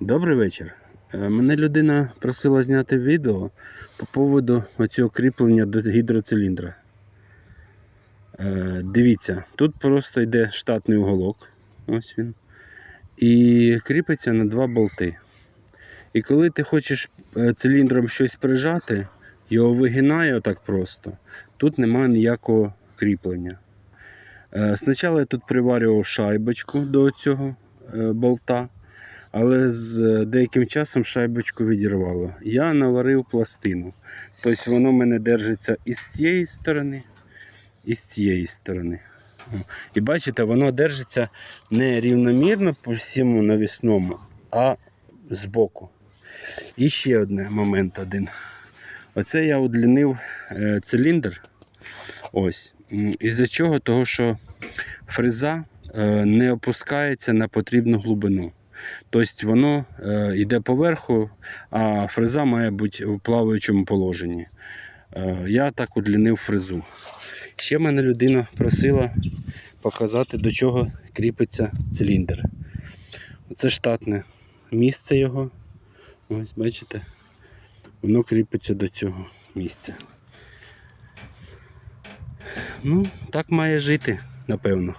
Добрий вечір. Е, Мене людина просила зняти відео по поводу оцього кріплення до гідроциліндра. Е, Дивіться, тут просто йде штатний уголок. Ось він. І кріпиться на два болти. І коли ти хочеш е, циліндром щось прижати, його вигинає отак просто. Тут немає ніякого кріплення. Спочатку я тут приварював шайбочку до цього болта, але з е, деяким часом шайбочку відірвало. Я наварив пластину. Тобто воно мене держиться і з цієї сторони, і з цієї сторони. І бачите, воно держиться не рівномірно по всьому навісному, а збоку. І ще один момент один. Оце я удлінив е, циліндр. Ось. Із-за чого? Того, що фреза е, не опускається на потрібну глибину. Тобто воно е, йде поверху, а фреза має бути у плаваючому положенні. Е, я так удлінив фрезу. Ще мене людина просила показати, до чого кріпиться циліндр. Це штатне місце його. Ось, бачите, воно кріпиться до цього місця. Ну, так має жити, напевно.